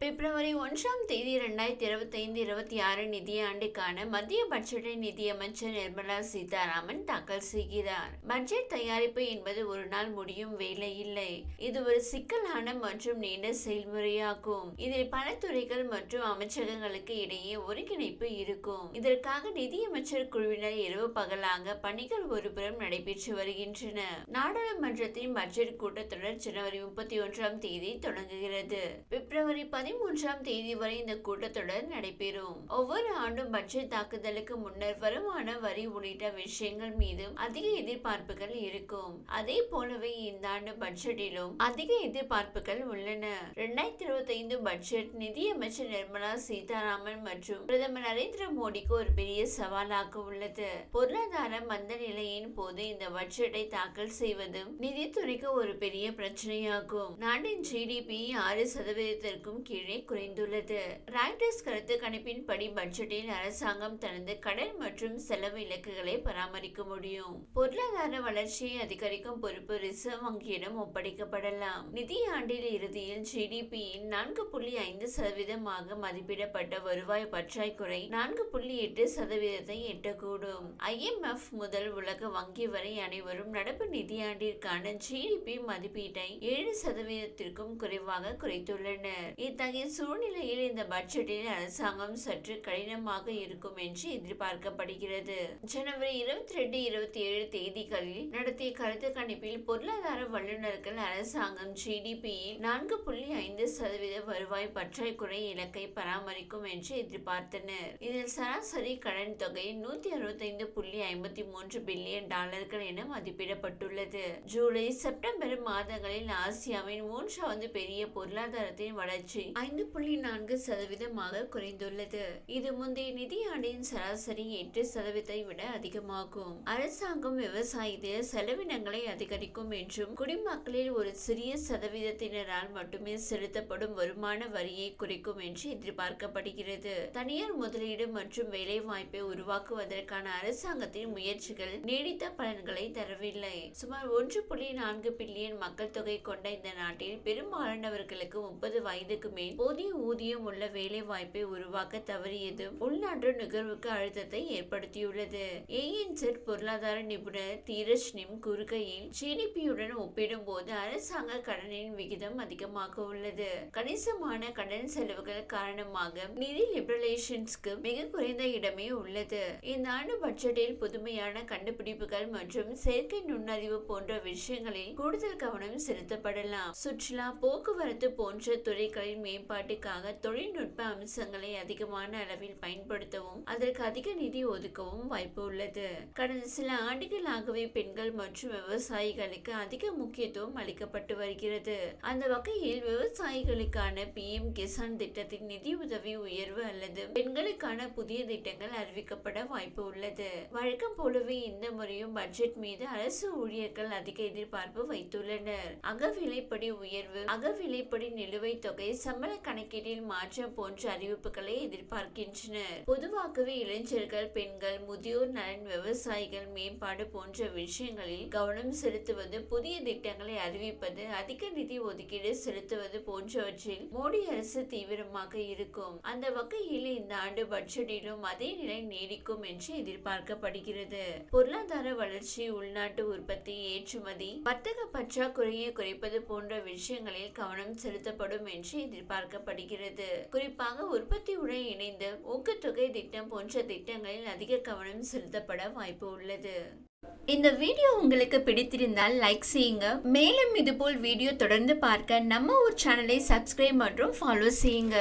பிப்ரவரி ஒன்றாம் தேதி இரண்டாயிரத்தி இருபத்தைந்து இருபத்தி ஆறு நிதியாண்டுக்கான மத்திய பட்ஜெட்டை நிதியமைச்சர் நிர்மலா சீதாராமன் தாக்கல் செய்கிறார். பட்ஜெட் தயாரிப்பு என்பது ஒரு நாள் முடியும் வேலை இல்லை. இது ஒரு சிக்கலான மற்றும் நீண்ட செயல்முறையாகும். இதில் பல துறைகள் மற்றும் அமைச்சகங்களுக்கு இடையே ஒருங்கிணைப்பு இருக்கும். இதற்காக நிதியமைச்சர் குழுவினர் இரவு பகலாக பணிகள் ஒருபுறம் நடைபெற்று வருகின்றன. நாடாளுமன்றத்தின் பட்ஜெட் கூட்டத்தொடர் ஜனவரி முப்பத்தி ஒன்றாம் தேதி தொடங்குகிறது. பிப்ரவரி பதிமூன்றாம் தேதி வரை இந்த கூட்டத்தொடர் நடைபெறும். ஒவ்வொரு ஆண்டும் பட்ஜெட் தாக்குதலுக்கு முன்னர் வருமான வரி உள்ளிட்ட விஷயங்கள் மீதும் அதிக எதிர்பார்ப்புகள் இருக்கும். அதே போலவே இந்த ஆண்டு பட்ஜெட்டிலும் அதிக எதிர்பார்ப்புகள் உள்ளன. இரண்டாயிரத்தி இருபத்தி ஐந்து பட்ஜெட் நிதியமைச்சர் நிர்மலா சீதாராமன் மற்றும் பிரதமர் நரேந்திர மோடிக்கு ஒரு பெரிய சவாலாக உள்ளது. பொருளாதார மந்த நிலையின் போது இந்த பட்ஜெட்டை தாக்கல் செய்வதும் நிதித்துறைக்கு ஒரு பெரிய பிரச்சனையாகும். நாட்டின் ஜிடிபி ஆறு சதவீதத்திற்கும் கீழ் குறைந்துள்ளது. ராய்டர்ஸ் கருத்து கணிப்பின்படி பட்ஜெட்டில் அரசாங்கம் தனது கடன் மற்றும் செலவு இலக்குகளை பராமரிக்க முடியும். பொருளாதார வளர்ச்சியை அதிகரிக்கும் பொறுப்பு ரிசர்வ் வங்கியிடம் ஒப்படைக்கப்படலாம். நிதியாண்டில் இறுதியில் ஜிடிபியின் நான்கு புள்ளி ஐந்து சதவீதமாக மதிப்பிடப்பட்ட வருவாய் பற்றாக்குறை நான்கு புள்ளி எட்டு சதவீதத்தை எட்டக்கூடும். ஐஎம்எஃப் முதல் உலக வங்கி வரை அனைவரும் நடப்பு நிதியாண்டிற்கான ஜிடிபி மதிப்பீட்டை ஏழு சதவீதத்திற்கும் குறைவாக குறைத்துள்ளனர். இத்தகைய சூழ்நிலையில் இந்த பட்ஜெட்டில் அரசாங்கம் சற்று கடினமாக இருக்கும் என்று எதிர்பார்க்கப்படுகிறது. ஜனவரி இருபத்தி ரெண்டு இருபத்தி ஏழு தேதிகளில் நடத்திய கருத்து கணிப்பில் பொருளாதார வல்லுநர்கள் அரசாங்கம் ஜிடிபியில் நான்கு புள்ளி ஐந்து சதவீத வருவாய் பற்றாக்குறை இலக்கை பராமரிக்கும் என்று எதிர்பார்த்தனர். இதில் சராசரி கடன் தொகை நூத்தி அறுபத்தைந்து புள்ளி ஐம்பத்தி மூன்று பில்லியன் டாலர்கள் என மதிப்பிடப்பட்டுள்ளது. ஜூலை செப்டம்பர் மாதங்களில் ஆசியாவின் மூன்றாவது பெரிய பொருளாதாரத்தின் வளர்ச்சி ஐந்து புள்ளி நான்கு சதவீதமாக குறைந்துள்ளது. இது முந்தைய நிதியாண்டின் சராசரி எட்டு சதவீதத்தை விட அதிகமாகும். அரசாங்கம் விவசாயத்தில் செலவினங்களை அதிகரிக்கும் என்றும் குடிமக்களில் ஒரு சிறிய சதவீதத்தினரால் மட்டுமே செலுத்தப்படும் வருமான வரியை குறைக்கும் என்று எதிர்பார்க்கப்படுகிறது. தனியார் முதலீடு மற்றும் வேலை வாய்ப்பை உருவாக்குவதற்கான அரசாங்கத்தின் முயற்சிகள் நீடித்த பலன்களை தரவில்லை. சுமார் ஒன்று புள்ளி நான்கு பில்லியன் மக்கள் தொகை கொண்ட இந்த நாட்டில் பெரும்பாலானவர்களுக்கு முப்பது வயதுக்கு மேல் ஏன் போதிய ஊதியம் உள்ள வேலை வாய்ப்பை உருவாக்க தவறியதும் உள்நாட்டு நுகர்வுக்கு அழுத்தத்தை ஏற்படுத்தியுள்ளது. ஏஎன்செட் பொருளாதார நிபுணர் தீரஜ் நிம் கூறுகையில் ஜிடிபியுடன் ஒப்பிடும் போது அரசாங்க கடனின் விகிதம் அதிகமாக உள்ளது. கணிசமான கடன் செலவுகள் காரணமாக நிதி லிபரலேஷன்ஸ்க்கு மிக குறைந்த இடமே உள்ளது. இந்த ஆண்டு பட்ஜெட்டில் புதுமையான கண்டுபிடிப்புகள் மற்றும் செயற்கை நுண்ணறிவு போன்ற விஷயங்களில் கூடுதல் கவனம் செலுத்தப்படலாம். சுற்றுலா போக்குவரத்து போன்ற துறைகளின் மேம்பாட்டுக்காக தொழில்நுட்ப அம்சங்களை அதிகமான அளவில் பயன்படுத்தவும் அதற்கு அதிக நிதி ஒதுக்கவும் வாய்ப்பு உள்ளது. கடந்த சில ஆண்டுகளாகவே பெண்கள் மற்றும் விவசாயிகளுக்கு அதிக முக்கியத்துவம் அளிக்கப்பட்டு வருகிறது. அந்த வகையில் விவசாயிகளுக்கான பி எம் கிசான் திட்டத்தின் நிதி உதவி உயர்வு அல்லது பெண்களுக்கான புதிய திட்டங்கள் அறிவிக்கப்பட வாய்ப்பு உள்ளது. வழக்கம் போலவே இந்த முறையும் பட்ஜெட் மீது அரசு ஊழியர்கள் அதிக எதிர்பார்ப்பு வைத்துள்ளனர். அகவிலைப்படி உயர்வு அகவிலைப்படி நிலுவைத் தொகை சம்பள கணக்கீட்டில் மாற்றம் போன்ற அறிவிப்புகளை எதிர்பார்க்கின்றனர் பொதுவாகவே இளைஞர்கள் பெண்கள் முதியோர் நலன் விவசாயிகள் மேம்பாடு போன்ற விஷயங்களில் கவனம் செலுத்துவது புதிய திட்டங்களை அறிவிப்பது அதிக நிதி ஒதுக்கீடு செலுத்துவது போன்றவற்றில் மோடி அரசு தீவிரமாக இருக்கும். அந்த வகையில் இந்த ஆண்டு பட்ஜெட்டிலும் அதே நிலை நீடிக்கும் என்று எதிர்பார்க்கப்படுகிறது. பொருளாதார வளர்ச்சி உள்நாட்டு உற்பத்தி ஏற்றுமதி வர்த்தக பற்றாக்குறையை குறைப்பது போன்ற விஷயங்களில் கவனம் செலுத்தப்படும் என்று எதிர்பார்க்கப்படுகிறது. குறிப்பாக உற்பத்தியுடன் இணைந்து ஊக்கத்தொகை திட்டம் போன்ற திட்டங்களில் அதிக கவனம் செலுத்தப்பட வாய்ப்பு உள்ளது. இந்த வீடியோ உங்களுக்கு பிடித்திருந்தால் லைக் செய்யுங்க. மேலும் இதுபோல் வீடியோ தொடர்ந்து பார்க்க நம்ம ஒரு சேனலை சப்ஸ்கிரைப் மற்றும் ஃபாலோ செய்யுங்க.